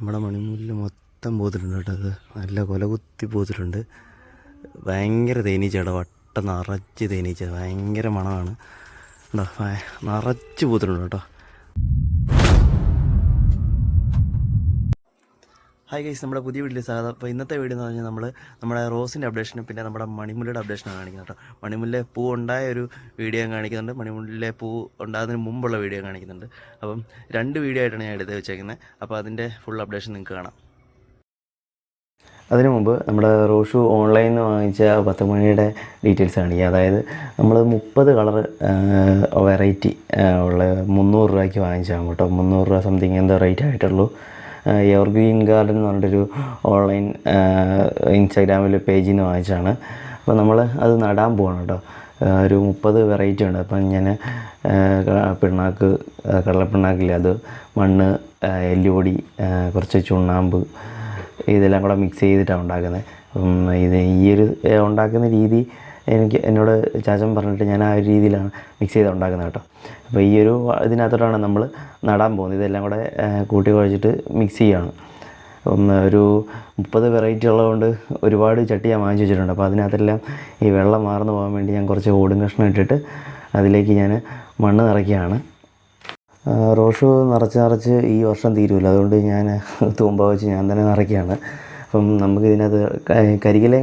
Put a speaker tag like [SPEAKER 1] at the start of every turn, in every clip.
[SPEAKER 1] നമ്മുടെ മണിമൂലിൽ മൊത്തം പോത്തിട്ടുണ്ട് കേട്ടോ അത്. നല്ല കൊലകുത്തി പോത്തിട്ടുണ്ട്. ഭയങ്കര ഭയങ്കര തേനീച്ചയുടെ വട്ട നിറച്ച് തേനീച്ച. ഭയങ്കര മണമാണ്. കേട്ടോ നിറച്ച് പോത്തിട്ടുണ്ട് കേട്ടോ. ഹായ് ഗൈസ് നമ്മുടെ പുതിയ വീട്ടിൽ സ്വാഗതം. അപ്പോൾ ഇന്നത്തെ വീഡിയോ എന്ന് പറഞ്ഞാൽ നമ്മൾ നമ്മുടെ റോസിന്റെ അപ്ഡേഷനും പിന്നെ നമ്മുടെ മണിമുല്ലയുടെ അപ്ഡേഷനും കാണിക്കുന്നത് കേട്ടോ. മണിമുല്ല പൂ ഉണ്ടായ ഒരു വീഡിയോ കാണിക്കുന്നുണ്ട്. മണിമുല്ലിലെ പൂ ഉണ്ടാകുന്നതിന് മുമ്പുള്ള വീഡിയോ കാണിക്കുന്നുണ്ട്. അപ്പം രണ്ട് വീഡിയോ ആയിട്ടാണ് ഞാൻ എടുത്ത് വെച്ചേക്കുന്നത് അപ്പോൾ അതിന്റെ ഫുൾ അപ്ഡേഷൻ നിങ്ങൾക്ക് കാണാം. അതിനു മുമ്പ് നമ്മുടെ റോഷു ഓൺലൈനിൽ നിന്ന് വാങ്ങിച്ച പത്ത് മണിയുടെ ഡീറ്റെയിൽസ് കാണിക്കുക അതായത് നമ്മൾ മുപ്പത് കളർ വെറൈറ്റി ഉള്ള മുന്നൂറ് രൂപയ്ക്ക് വാങ്ങിച്ചാൽ കേട്ടോ. മുന്നൂറ് രൂപ സംതിങ് എന്താ റേറ്റ് ആയിട്ടുള്ളൂ. എവർ ഗ്രീൻ ഗാർഡൻ എന്ന് പറഞ്ഞിട്ടൊരു ഓൺലൈൻ ഇൻസ്റ്റാഗ്രാമിൽ പേജിൽ നിന്ന് വാങ്ങിച്ചാണ് അപ്പോൾ നമ്മൾ അത് നടാൻ പോകണം കേട്ടോ ഒരു മുപ്പത് വെറൈറ്റി ഉണ്ട്. അപ്പം ഞാൻ പിണ്ണാക്ക് കടലപ്പിണ്ണാക്കില്ല അത് മണ്ണ് എല്ലുപൊടി കുറച്ച് ചുണ്ണാമ്പ് ഇതെല്ലാം കൂടെ മിക്സ് ചെയ്തിട്ടാണ് ഉണ്ടാക്കുന്നത്. ഇത് ഈ ഒരു ഉണ്ടാക്കുന്ന രീതി എനിക്ക് എന്നോട് ചാച്ചൻ പറഞ്ഞിട്ട് ഞാൻ ആ ഒരു രീതിയിലാണ് മിക്സ് ചെയ്ത് ഉണ്ടാക്കുന്നത് കേട്ടോ. അപ്പോൾ ഈ ഒരു ഇതിനകത്തോട്ടാണ് നമ്മൾ നടാൻ പോകുന്നത്. ഇതെല്ലാം കൂടെ കൂട്ടി കുഴച്ചിട്ട് മിക്സ് ചെയ്യുകയാണ്. അപ്പം ഒരു മുപ്പത് വെറൈറ്റി ഉള്ളതുകൊണ്ട് ഒരുപാട് ചട്ടി ഞാൻ വാങ്ങിച്ചു വെച്ചിട്ടുണ്ട്. അപ്പോൾ അതിനകത്തെല്ലാം ഈ വെള്ളം മാർന്നു പോകാൻ വേണ്ടി ഞാൻ കുറച്ച് ഓടും കഷ്ണം ഇട്ടിട്ട് അതിലേക്ക് ഞാൻ മണ്ണ് നിറയ്ക്കുകയാണ്. റോഷു നിറച്ച് നിറച്ച് ഈ വർഷം തീരുമല്ലോ അതുകൊണ്ട് ഞാൻ തൂമ്പ വെച്ച് ഞാൻ തന്നെ നിറയ്ക്കുകയാണ്. അപ്പം നമുക്ക് ഇതിനകത്ത് ക- ഇതൊക്കെയുണ്ട്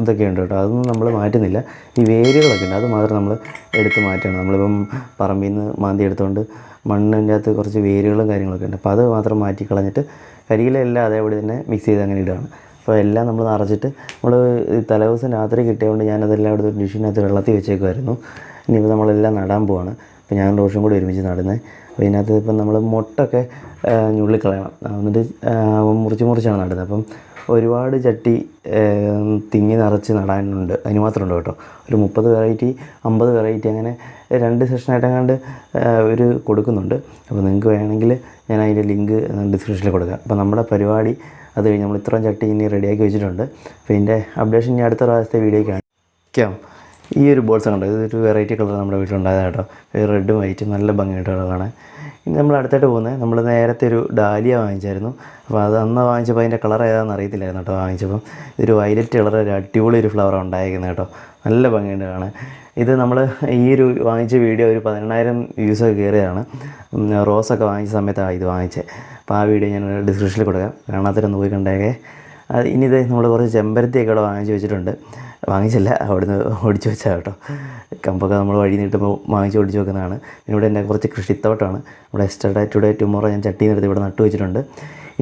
[SPEAKER 1] ഇതൊക്കെ ഉണ്ട് കേട്ടോ. അതൊന്നും നമ്മൾ മാറ്റുന്നില്ല. ഈ വേരുകളൊക്കെ ഉണ്ട്. അത് മാത്രം നമ്മൾ എടുത്ത് മാറ്റണം. നമ്മളിപ്പം പറമ്പിൽ നിന്ന് മാന്തി എടുത്തുകൊണ്ട് മണ്ണിന്റെ അകത്ത് കുറച്ച് വേരുകളും കാര്യങ്ങളൊക്കെ ഉണ്ട്. അപ്പോൾ അത് മാത്രം മാറ്റി കളഞ്ഞിട്ട് കരികില എല്ലാം അതേപോലെ തന്നെ മിക്സ് ചെയ്ത് അങ്ങനെ ഇടുകയാണ്. അപ്പോൾ എല്ലാം നമ്മൾ നിറച്ചിട്ട് നമ്മൾ തലേദിവസം രാത്രി കിട്ടിയതുകൊണ്ട് ഞാനതെല്ലാം എടുത്ത് ഡിഷിനകത്ത് വെള്ളത്തിൽ വെച്ചേക്കുമായിരുന്നു ഇനിയിപ്പോൾ നമ്മളെല്ലാം നടാൻ പോവാണ്. അപ്പോൾ ഞാൻ റോഷും കൂടി ഒരുമിച്ച് നടുന്നത് അപ്പോൾ ഇതിനകത്ത് ഇപ്പം നമ്മൾ മുട്ടൊക്കെ ഞുള്ളി ഞുള്ളിക്കളയണം എന്നിട്ട് മുറിച്ച് മുറിച്ചാണ് നടുന്നത്. അപ്പം ഒരുപാട് ചട്ടി തിങ്ങി നിറച്ച് നടാനുണ്ട്. അതിന് മാത്രമുണ്ട് കേട്ടോ. ഒരു മുപ്പത് വെറൈറ്റി അമ്പത് വെറൈറ്റി അങ്ങനെ രണ്ട് സെഷനായിട്ടങ്ങാണ്ട് ഒരു കൊടുക്കുന്നുണ്ട്. അപ്പോൾ നിങ്ങൾക്ക് വേണമെങ്കിൽ ഞാൻ അതിന്റെ ലിങ്ക് ഡിസ്ക്രിപ്ഷനിൽ കൊടുക്കാം. അപ്പോൾ നമ്മുടെ പരിപാടി അത് കഴിഞ്ഞ് നമ്മൾ ഇത്രയും ചട്ടി ഇനി റെഡിയാക്കി വെച്ചിട്ടുണ്ട്. അപ്പോൾ ഇതിന്റെ അപ്ഡേഷൻ ഇനി അടുത്ത പ്രാവശ്യത്തെ വീഡിയോ കാണിക്കാം. ഈ ഒരു ബോൾസ് കണ്ടോ? ഇതൊരു വെറൈറ്റി കളർ നമ്മുടെ വീട്ടിലുണ്ടായതാണ് കേട്ടോ. റെഡും വൈറ്റും നല്ല ഭംഗിയായിട്ട് കാണാൻ. ഇനി നമ്മൾ അടുത്തായിട്ട് പോകുന്നത് നമ്മൾ നേരത്തെ ഒരു ഡാലിയ വാങ്ങിച്ചായിരുന്നു. അപ്പോൾ അത് അന്ന് വാങ്ങിച്ചപ്പോൾ അതിന്റെ കളർ ഏതാണെന്ന് അറിയത്തില്ലായിരുന്നു കേട്ടോ വാങ്ങിച്ചപ്പം. ഇതൊരു വയലറ്റ് കളർ ഒരു അടിപൊളി ഒരു ഫ്ലവറാണ് ഉണ്ടായിരിക്കുന്നത് കേട്ടോ. നല്ല ഭംഗിയുണ്ട് കാണാൻ. ഇത് നമ്മൾ ഈ ഒരു വാങ്ങിച്ച വീഡിയോ ഒരു പതിനെണ്ണായിരം വ്യൂസൊക്കെ കയറിയതാണ്. റോസൊക്കെ വാങ്ങിച്ച സമയത്താണ് ഇത് വാങ്ങിച്ചത്. അപ്പോൾ ആ വീഡിയോ ഞാൻ ഡിസ്ക്രിപ്ഷനിൽ കൊടുക്കാം. കാണാത്തരം പോയി കണ്ടേക്കേ. അത് ഇനി ഇത് നമ്മൾ കുറച്ച് ചെമ്പരത്തിയൊക്കെ അവിടെ വാങ്ങിച്ച് വെച്ചിട്ടുണ്ട്. വാങ്ങിച്ചില്ല അവിടുന്ന് ഓടിച്ച് വെച്ചാൽ കേട്ടോ. കമ്പൊക്കെ നമ്മൾ വഴി നീട്ടുമ്പോൾ വാങ്ങിച്ച് ഓടിച്ച് വെക്കുന്നതാണ്. ഇവിടെ എന്റെ കുറച്ച് കൃഷിത്തോട്ടമാണ് ഇവിടെ എസ്റ്റർഡേ ടുഡേ ടുമോറോ ഞാൻ ചട്ടി നിർത്തി ഇവിടെ നട്ടു വെച്ചിട്ടുണ്ട്.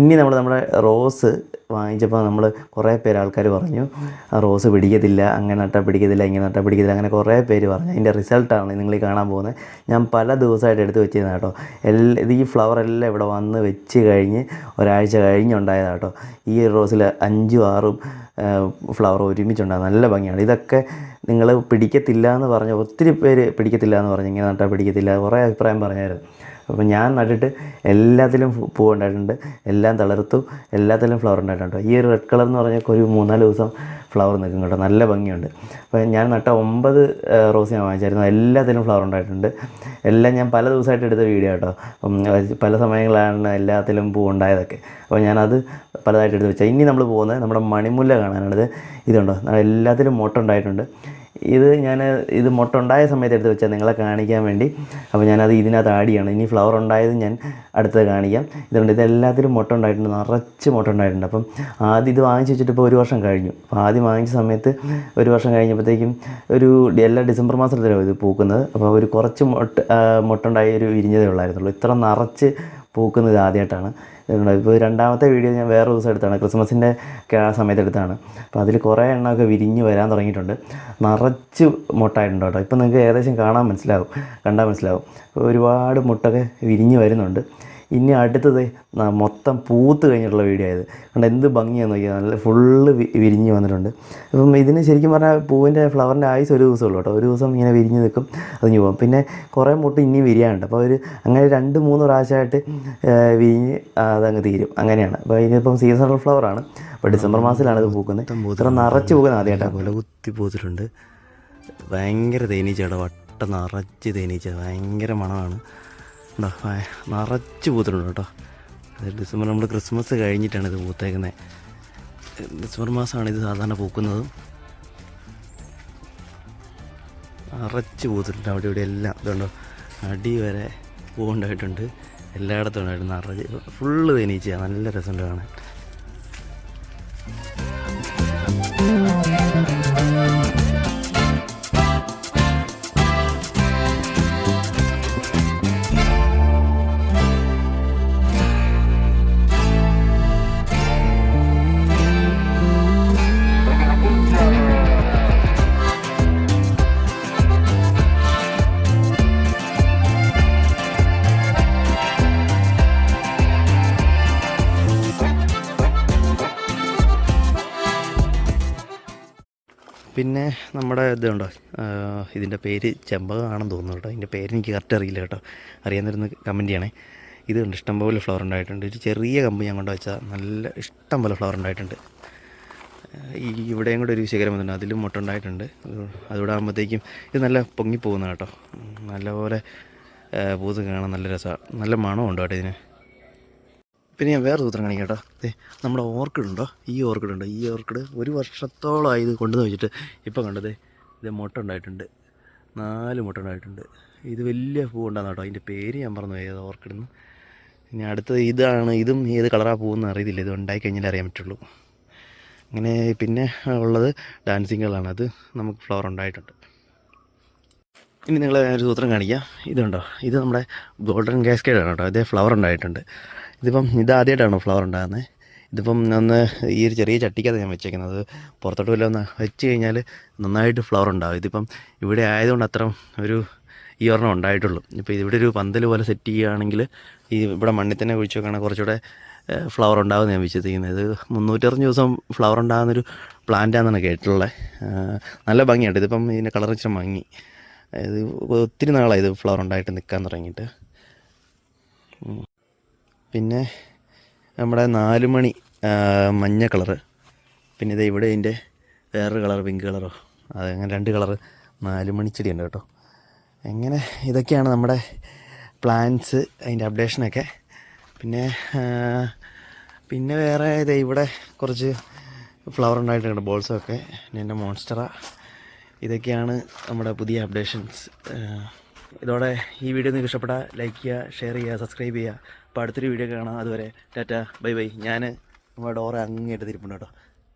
[SPEAKER 1] ഇനി നമ്മൾ നമ്മുടെ റോസ് വാങ്ങിച്ചപ്പോൾ നമ്മൾ കുറേ പേര് ആൾക്കാർ പറഞ്ഞു റോസ് പിടിക്കത്തില്ല അങ്ങനെ നട്ടാൽ പിടിക്കത്തില്ല ഇങ്ങനെ നട്ടാൽ പിടിക്കത്തില്ല അങ്ങനെ കുറേ പേര് പറഞ്ഞു. അതിന്റെ റിസൾട്ടാണ് നിങ്ങൾ ഈ കാണാൻ പോകുന്നത്. ഞാൻ പല ദിവസമായിട്ട് എടുത്ത് വെച്ചിരുന്ന കേട്ടോ എല്ലാ ഇത് ഈ ഫ്ലവർ എല്ലാം ഇവിടെ വന്ന് വെച്ച് കഴിഞ്ഞ് ഒരാഴ്ച കഴിഞ്ഞുണ്ടായതാണ് കേട്ടോ ഈ റോസിൽ അഞ്ചും ആറും ഫ്ലവർ ഒരുമിച്ചുണ്ടാകും നല്ല ഭംഗിയാണ്. ഇതൊക്കെ നിങ്ങൾ പിടിക്കത്തില്ല എന്ന് പറഞ്ഞ ഒത്തിരി പേര് പിടിക്കത്തില്ല എന്ന് പറഞ്ഞു ഇങ്ങനെ നട്ടാൽ പിടിക്കത്തില്ല കുറേ അഭിപ്രായം പറഞ്ഞായിരുന്നു. അപ്പോൾ ഞാൻ നട്ടിട്ട് എല്ലാത്തിലും പൂ ഉണ്ടായിട്ടുണ്ട്. എല്ലാം തളർത്തു. എല്ലാത്തിലും ഫ്ലവർ ഉണ്ടായിട്ടുണ്ട്. ഈ ഒരു റെഡ് കളർ എന്ന് പറഞ്ഞാൽ ഒരു മൂന്നാൽ ദിവസം ഫ്ലവർ നിൽക്കും കേട്ടോ. നല്ല ഭംഗിയുണ്ട്. അപ്പോൾ ഞാൻ നട്ട ഒമ്പത് റോസ് ഞാൻ വാങ്ങിച്ചായിരുന്നു. എല്ലാത്തിലും ഫ്ലവർ ഉണ്ടായിട്ടുണ്ട്. എല്ലാം ഞാൻ പല ദിവസമായിട്ട് എടുത്ത വീഡിയോ കേട്ടോ. പല സമയങ്ങളാണ് എല്ലാത്തിലും പൂ ഉണ്ടായതൊക്കെ. അപ്പോൾ ഞാനത് പലതായിട്ട് എടുത്ത് വെച്ചാൽ ഇനി നമ്മൾ പോകുന്നത് നമ്മുടെ മണിമുല്ല കാണാനാണിത്. ഇതുണ്ടോ? എല്ലാത്തിലും മൊട്ട ഉണ്ടായിട്ടുണ്ട്. ഇത് ഞാൻ ഇത് മുട്ട ഉണ്ടായ സമയത്ത് എടുത്ത് വെച്ചാൽ നിങ്ങളെ കാണിക്കാൻ വേണ്ടി. അപ്പോൾ ഞാനത് ഇതിനകത്ത് ആഡ് ചെയ്യണം. ഇനി ഫ്ലവർ ഉണ്ടായത് ഞാൻ അടുത്തത് കാണിക്കാം. ഇതുകൊണ്ട് ഇതെല്ലാത്തിലും മുട്ട ഉണ്ടായിട്ടുണ്ട്. നിറച്ച് മുട്ട ഉണ്ടായിട്ടുണ്ട്. അപ്പം ആദ്യം ഇത് വാങ്ങിച്ച് വെച്ചിട്ട് ഇപ്പോൾ ഒരു വർഷം കഴിഞ്ഞു. അപ്പോൾ ആദ്യം വാങ്ങിച്ച സമയത്ത് ഒരു വർഷം കഴിഞ്ഞപ്പോഴത്തേക്കും ഒരു എല്ലാ ഡിസംബർ മാസത്തിലാണ് ഇത് പൂക്കുന്നത്. അപ്പോൾ ഒരു കുറച്ച് മുട്ട മുട്ടുണ്ടായ ഒരു വിരിഞ്ഞതേ ഉള്ളായിരുന്നുള്ളൂ. ഇത്ര നിറച്ച് പൂക്കുന്നത് ആദ്യമായിട്ടാണ്. ഇപ്പോൾ രണ്ടാമത്തെ വീഡിയോ ഞാൻ വേറെ ദിവസം എടുത്താണ്. ക്രിസ്മസിന്റെ ആ സമയത്ത് എടുത്താണ്. അപ്പോൾ അതിൽ കുറേ എണ്ണമൊക്കെ വിരിഞ്ഞ് വരാൻ തുടങ്ങിയിട്ടുണ്ട്. നിറച്ച് മുട്ടായിട്ടുണ്ട് കേട്ടോ. ഇപ്പോൾ നിങ്ങൾക്ക് ഏകദേശം കാണാൻ മനസ്സിലാവും. കണ്ടാൽ മനസ്സിലാവും. ഒരുപാട് മുട്ടൊക്കെ വിരിഞ്ഞ് വരുന്നുണ്ട്. ഇനി അടുത്തത് മൊത്തം പൂത്ത് കഴിഞ്ഞിട്ടുള്ള വീഡിയോ ആയത്. കണ്ട് എന്ത് ഭംഗിയാണെന്ന് നോക്കിയാൽ നല്ല ഫുള്ള് വിരിഞ്ഞ് വന്നിട്ടുണ്ട്. അപ്പം ഇതിന് ശരിക്കും പറഞ്ഞാൽ പൂവിന്റെ ഫ്ലവറിന്റെ ആയുസ് ഒരു ദിവസമേ ഉള്ളൂ കേട്ടോ. ഒരു ദിവസം ഇങ്ങനെ വിരിഞ്ഞ് നിൽക്കും അതിഞ്ഞ് പോകും. പിന്നെ കുറേ മുട്ട് ഇനിയും വിരിയാനുണ്ട്. അപ്പോൾ ഒരു അങ്ങനെ രണ്ട് മൂന്ന് പ്രാവശ്യമായിട്ട് വിരിഞ്ഞ് അതങ്ങ് തീരും. അങ്ങനെയാണ്. അപ്പോൾ ഇതിപ്പം സീസണൽ ഫ്ലവറാണ് അപ്പോൾ ഡിസംബർ മാസത്തിലാണ് ഇത് പൂക്കുന്നത്. ഇത്ര നിറച്ച് പൂക്കുന്നത് ആദ്യമായിട്ടാണ്
[SPEAKER 2] പോലെ കുത്തി പൂത്തിട്ടുണ്ട്. ഭയങ്കര തേനീച്ചയുടെ വട്ട നിറച്ച് തേനീച്ച. ഭയങ്കര മണമാണ്. നിറച്ച് പൂത്തിട്ടുണ്ട് കേട്ടോ.
[SPEAKER 1] ഡിസംബർ നമ്മൾ ക്രിസ്മസ് കഴിഞ്ഞിട്ടാണ് ഇത് പൂത്തേക്കുന്നത് ഡിസംബർ മാസമാണ് ഇത് സാധാരണ പൂക്കുന്നതും. അറച്ച് പൂത്തിട്ടുണ്ട് അവിടെ ഇവിടെ എല്ലാം. ഇതുണ്ടോ അടി വരെ പൂവുണ്ടായിട്ടുണ്ട്. എല്ലായിടത്തും ഉണ്ടായിട്ടുണ്ട് നിറച്ച് ഫുള്ള് തേനീച്ചയാണ് നല്ല രസമുണ്ട് കാണാൻ. പിന്നെ നമ്മുടെ ഇതുണ്ടോ? ഇതിന്റെ പേര് ചെമ്പകമാണെന്ന് തോന്നുന്നു കേട്ടോ. ഇതിന്റെ പേര് എനിക്ക് കറക്റ്റ് അറിയില്ല കേട്ടോ. അറിയാവുന്നൊരു കമന്റ് ചെയ്യണേ. ഇത് കണ്ട് ഇഷ്ടംപോലെ ഫ്ലവർ ഉണ്ടായിട്ടുണ്ട്. ഒരു ചെറിയ കമ്പ് ഞാൻ കൊണ്ട് വെച്ചാൽ നല്ല ഇഷ്ടം പോലെ ഫ്ലവർ ഉണ്ടായിട്ടുണ്ട്. ഈ ഇവിടെയും കൂടെ ഒരു ശേഖരം വന്നിട്ടുണ്ട്. അതിലും മുട്ട ഉണ്ടായിട്ടുണ്ട്. അതുകൂടെ ആകുമ്പോഴത്തേക്കും ഇത് നല്ല പൊങ്ങിപ്പോകുന്ന കേട്ടോ. നല്ലപോലെ പൂത്ത് കാണാൻ നല്ല രസമാണ് നല്ല മണമുണ്ട് കേട്ടോ ഇതിന്. പിന്നെ ഞാൻ വേറെ സൂത്രം കാണിക്കാം കേട്ടോ. നമ്മുടെ ഓർക്കിഡ് ഉണ്ടോ? ഈ ഓർക്കിഡ് ഉണ്ടോ? ഈ ഓർക്കിഡ് ഒരു വർഷത്തോളമായി ഇത് കൊണ്ടുവന്ന് വെച്ചിട്ട് ഇപ്പോൾ കണ്ടത് ഇത് മുട്ട ഉണ്ടായിട്ടുണ്ട്. നാല് മുട്ട ഉണ്ടായിട്ടുണ്ട്. ഇത് വലിയ പൂ ഉണ്ടാകുന്ന കേട്ടോ. അതിന്റെ പേര് ഞാൻ പറഞ്ഞു ഏത് ഓർക്കിഡെന്ന് ഇനി അടുത്തത് ഇതാണ്. ഇതും ഏത് കളറാ പൂവെന്ന് അറിയത്തില്ല. ഇത് ഉണ്ടായി കഴിഞ്ഞാലേ അറിയാൻ പറ്റുള്ളൂ. അങ്ങനെ പിന്നെ ഉള്ളത് ഡാൻസിങ്ങുകളാണ്. അത് നമുക്ക് ഫ്ലവർ ഉണ്ടായിട്ടുണ്ട്. ഇനി നിങ്ങളെ ഒരു സൂത്രം കാണിക്കാം. ഇതുണ്ടോ? ഇത് നമ്മുടെ ഗോൾഡൻ കാസ്കേഡ് ആണ് കേട്ടോ. ഇതേ ഫ്ലവർ ഉണ്ടായിട്ടുണ്ട്. ഇതിപ്പം ഇത് ആദ്യമായിട്ടാണോ ഫ്ലവർ ഉണ്ടാകുന്നത് ഇതിപ്പം ഒന്ന് ഈ ഒരു ചെറിയ ചട്ടിക്കകത്ത് ഞാൻ വെച്ചേക്കുന്നത്. പുറത്തോട്ട് വല്ല ഒന്ന് വെച്ച് കഴിഞ്ഞാൽ നന്നായിട്ട് ഫ്ലവർ ഉണ്ടാകും ഇതിപ്പം ഇവിടെ ആയതുകൊണ്ട് അത്ര ഒരു ഈ ഒരെണ്ണം ഉണ്ടായിട്ടുള്ളൂ. ഇപ്പോൾ ഇവിടെ ഒരു പന്തൽ പോലെ സെറ്റ് ചെയ്യുകയാണെങ്കിൽ ഈ ഇവിടെ മണ്ണിൽ തന്നെ കുഴിച്ച് വെക്കുകയാണെങ്കിൽ കുറച്ചുകൂടെ ഫ്ലവർ ഉണ്ടാകുമെന്ന് ഞാൻ വിശ്വസിക്കുന്നത്. ഇത് മുന്നൂറ്ററുപത് ദിവസം ഫ്ലവർ ഉണ്ടാകുന്നൊരു പ്ലാന്റാണെന്നാണ് കേട്ടിട്ടുള്ളത് നല്ല ഭംഗിയുണ്ട്. ഇതിപ്പം ഇതിന്റെ കളർ വെച്ചാൽ മങ്ങി. ഇത് ഒത്തിരി നാളായി ഇത് ഫ്ലവർ ഉണ്ടായിട്ട് നിൽക്കാൻ തുടങ്ങിയിട്ട്. പിന്നെ നമ്മുടെ നാലുമണി മണി മഞ്ഞ കളറ്. പിന്നെ ഇത് ഇവിടെ ഇതിന്റെ വേറൊരു കളർ പിങ്ക് കളറോ. അതങ്ങനെ രണ്ട് കളറ്. നാലുമണി ചെടി ഉണ്ട് കേട്ടോ. എങ്ങനെ ഇതൊക്കെയാണ് നമ്മുടെ പ്ലാൻസ് അതിന്റെ അപ്ഡേഷനൊക്കെ. പിന്നെ പിന്നെ വേറെ ഇത് ഇവിടെ കുറച്ച് ഫ്ലവർ ഉണ്ടായിട്ടുണ്ട് ബോൾസൊക്കെ. പിന്നെ എന്റെ മോൺസ്റ്ററ. ഇതൊക്കെയാണ് നമ്മുടെ പുതിയ അപ്ഡേഷൻസ്. ഇതോടെ ഈ വീഡിയോ നിങ്ങൾക്ക് ഇഷ്ടപ്പെട്ടാൽ ലൈക്ക് ചെയ്യുക ഷെയർ ചെയ്യുക സബ്സ്ക്രൈബ് ചെയ്യുക. അപ്പോൾ അടുത്തൊരു വീഡിയോ കാണാം. അതുവരെ ടാറ്റ ബൈ ബൈ. ഞാൻ നമ്മുടെ ഡോറ അങ്ങേട്ട് എടുത്തിരിപ്പുണ്ട് കേട്ടോ.